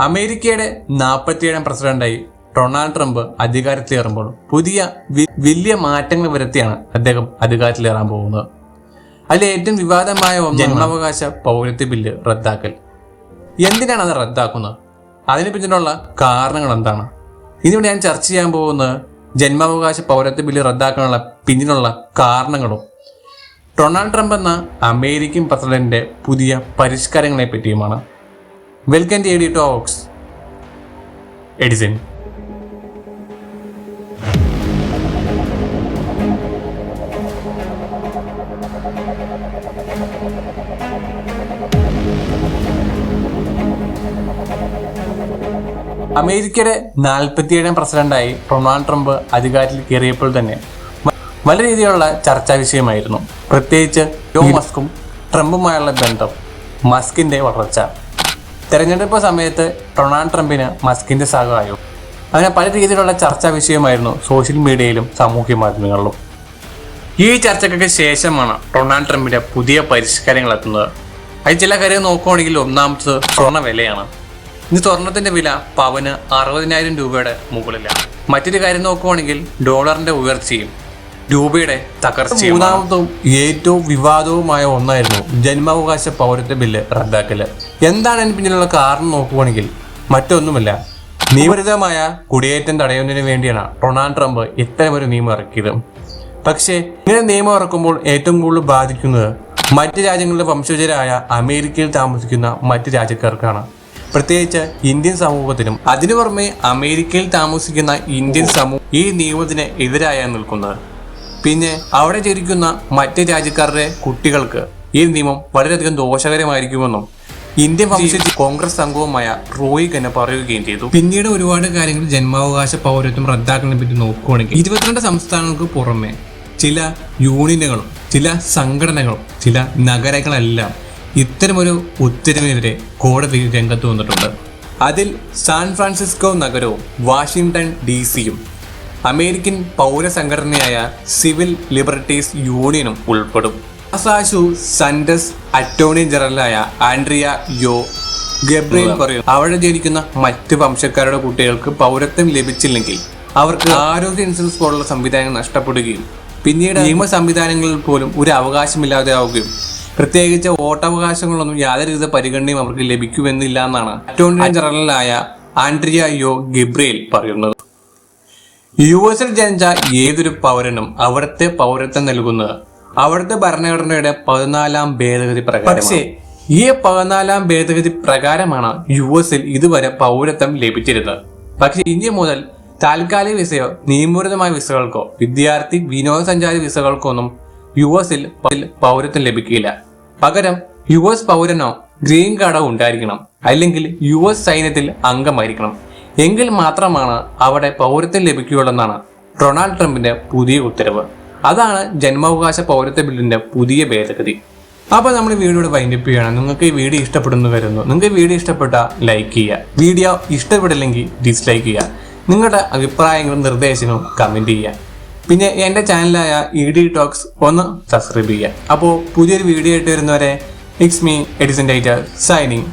അമേരിക്കയുടെ നാൽപ്പത്തിയേഴാം പ്രസിഡന്റായി ഡൊണാൾഡ് ട്രംപ് അധികാരത്തിലേറുമ്പോൾ പുതിയ വലിയ മാറ്റങ്ങൾ വരുത്തിയാണ് അദ്ദേഹം അധികാരത്തിലേറാൻ പോകുന്നത്. അതിൽ ഏറ്റവും വിവാദമായ ജന്മാവകാശ പൗരത്വ ബില്ല് റദ്ദാക്കൽ. എന്തിനാണ് അത് റദ്ദാക്കുന്നത്? അതിന് പിന്നിലുള്ള കാരണങ്ങൾ എന്താണ്? ഇതിവിടെ ഞാൻ ചർച്ച ചെയ്യാൻ പോകുന്നത് ജന്മാവകാശ പൗരത്വ ബില്ല് റദ്ദാക്കാനുള്ള പിന്നിലുള്ള കാരണങ്ങളും ഡൊണാൾഡ് ട്രംപ് എന്ന അമേരിക്കൻ പ്രസിഡന്റിന്റെ പുതിയ പരിഷ്കാരങ്ങളെ പറ്റിയുമാണ്. Welcome to ED talks Edison അമേരിക്കയുടെ നാൽപ്പത്തിയേഴാം പ്രസിഡന്റായി ഡൊണാൾഡ് ട്രംപ് അധികാരത്തിൽ കയറിയപ്പോൾ തന്നെ വലിയ രീതിയിലുള്ള ചർച്ചാ വിഷയമായിരുന്നു. പ്രത്യേകിച്ച് ജോ മസ്കും ട്രംപുമായുള്ള ബന്ധം മസ്കിന്റെ വളർച്ച. തെരഞ്ഞെടുപ്പ് സമയത്ത് ഡൊണാൾഡ് ട്രംപിന് മസ്കിന്റെ സഹായവും അങ്ങനെ പല രീതിയിലുള്ള ചർച്ചാ വിഷയമായിരുന്നു സോഷ്യൽ മീഡിയയിലും സാമൂഹ്യ മാധ്യമങ്ങളിലും. ഈ ചർച്ചയ്ക്കൊക്കെ ശേഷമാണ് ഡൊണാൾഡ് ട്രംപിന്റെ പുതിയ പരിഷ്കാരങ്ങൾ എത്തുന്നത്. അത് ചില കാര്യം നോക്കുവാണെങ്കിൽ ഒന്നാമത്തത് സ്വർണ വിലയാണ്. ഇന്ന് സ്വർണത്തിന്റെ വില പവന് അറുപതിനായിരം രൂപയുടെ മുകളിലാണ്. മറ്റൊരു കാര്യം നോക്കുകയാണെങ്കിൽ ഡോളറിന്റെ ഉയർച്ചയും രൂപയുടെ തകർച്ച മൂന്നാമതും ഏറ്റവും വിവാദവുമായ ഒന്നായിരുന്നു ജന്മാവകാശ പൗരത്വ ബില്ല് റദ്ദാക്കൽ. എന്താണ് അതിന് പിന്നിലുള്ള കാരണം നോക്കുകയാണെങ്കിൽ മറ്റൊന്നുമല്ല. നിയമരിതമായ കുടിയേറ്റം തടയുന്നതിന് വേണ്ടിയാണ് ഡൊണാൾഡ് ട്രംപ് ഇത്തരമൊരു നിയമം ഇറക്കിയത്. പക്ഷേ ഇങ്ങനെ നിയമം ഇറക്കുമ്പോൾ ഏറ്റവും കൂടുതൽ ബാധിക്കുന്നത് മറ്റ് രാജ്യങ്ങളുടെ വംശജരായ അമേരിക്കയിൽ താമസിക്കുന്ന മറ്റ് രാജ്യക്കാർക്കാണ്. പ്രത്യേകിച്ച് ഇന്ത്യൻ സമൂഹത്തിനും അതിനു പുറമെ അമേരിക്കയിൽ താമസിക്കുന്ന ഇന്ത്യൻ സമൂഹം ഈ നിയമത്തിന് എതിരായാണ് നിൽക്കുന്നത്. പിന്നെ അവിടെ ജനിക്കുന്ന മറ്റ് രാജ്യക്കാരുടെ കുട്ടികൾക്ക് ഈ നിയമം വളരെയധികം ദോഷകരമായിരിക്കുമെന്നും ഇന്ത്യൻ വംശജി കോൺഗ്രസ് അംഗവുമായ റോയി തന്നെ പറയുകയും ചെയ്തു. പിന്നീട് ഒരുപാട് കാര്യങ്ങൾ ജന്മാവകാശ പൗരത്വം റദ്ദാക്കുന്നതിനെ പറ്റി നോക്കുകയാണെങ്കിൽ ഇരുപത്തിരണ്ട് സംസ്ഥാനങ്ങൾക്ക് പുറമെ ചില യൂണിയനുകളും ചില സംഘടനകളും ചില നഗരങ്ങളെല്ലാം ഇത്തരമൊരു ഉത്തരവിനെതിരെ കോടതി രംഗത്ത് വന്നിട്ടുണ്ട്. അതിൽ സാൻ ഫ്രാൻസിസ്കോ നഗരവും വാഷിങ്ടൺ ഡി സിയും അമേരിക്കൻ പൗരസംഘടനയായ സിവിൽ ലിബർട്ടീസ് യൂണിയനും ഉൾപ്പെടും. അസാശു സൻഡസ് അറ്റോർണി ജനറലായ ആൻഡ്രിയ യോ ഗബ്രിയൽ പറയും അവിടെ ജനിക്കുന്ന മറ്റ് വംശക്കാരുടെ കുട്ടികൾക്ക് പൗരത്വം ലഭിച്ചില്ലെങ്കിൽ അവർക്ക് ആരോഗ്യ ഇൻഷുറൻസ് പോലുള്ള സംവിധാനങ്ങൾ നഷ്ടപ്പെടുകയും പിന്നീട് നിയമ സംവിധാനങ്ങളിൽ പോലും ഒരു അവകാശമില്ലാതെ ആവുകയും പ്രത്യേകിച്ച് വോട്ടവകാശങ്ങളൊന്നും യാതൊരുവിധ പരിഗണനയും അവർക്ക് ലഭിക്കുമെന്നില്ല എന്നാണ് അറ്റോർണി ജനറലായ ആൻഡ്രിയ യോ ഗബ്രിയൽ പറയുന്നത്. യു എസിൽ ജനിച്ച ഏതൊരു പൗരനും അവിടുത്തെ പൗരത്വം നൽകുന്നത് അവിടുത്തെ ഭരണഘടനയുടെ പതിനാലാം ഭേദഗതി പ്രകാരം പക്ഷേ ഈ പതിനാലാം ഭേദഗതി പ്രകാരമാണ് യു എസിൽ ഇതുവരെ പൗരത്വം ലഭിച്ചിരുന്നത്. പക്ഷേ ഇന്ത്യ മുതൽ താൽക്കാലിക വിസയോ നിയമപൂരിതമായ വിസകൾക്കോ വിദ്യാർത്ഥി വിനോദസഞ്ചാരി വിസകൾക്കോ ഒന്നും യു എസിൽ പൗരത്വം ലഭിക്കില്ല. പകരം യു എസ് പൗരനോ ഗ്രീൻ കാർഡോ ഉണ്ടായിരിക്കണം. അല്ലെങ്കിൽ യു എസ് സൈന്യത്തിൽ അംഗമായിരിക്കണം. എങ്കിൽ മാത്രമാണ് അവിടെ പൗരത്വം ലഭിക്കുകയുള്ളെന്നാണ് ഡൊണാൾഡ് ട്രംപിന്റെ പുതിയ ഉത്തരവ്. അതാണ് ജന്മാവകാശ പൗരത്വ ബില്ലിന്റെ പുതിയ ഭേദഗതി. അപ്പോൾ നമ്മൾ വീഡിയോയുടെ വൈൻഡപ്പ് ചെയ്യുകയാണ്. നിങ്ങൾക്ക് ഈ വീഡിയോ ഇഷ്ടപ്പെടുന്നു വരുന്നു നിങ്ങൾക്ക് വീഡിയോ ഇഷ്ടപ്പെട്ട ലൈക്ക് ചെയ്യുക. വീഡിയോ ഇഷ്ടപ്പെടില്ലെങ്കിൽ ഡിസ്ലൈക്ക് ചെയ്യുക. നിങ്ങളുടെ അഭിപ്രായങ്ങളും നിർദ്ദേശങ്ങളും കമന്റ് ചെയ്യുക. പിന്നെ എന്റെ ചാനലായ ഇ ഡി ടോക്സ് ഒന്ന് സബ്സ്ക്രൈബ് ചെയ്യുക. അപ്പോൾ പുതിയൊരു വീഡിയോ ആയിട്ട് വരുന്നവരെ ഇറ്റ്സ് മീ എഡിസൺ ഡൈറ്റർ സൈനിങ്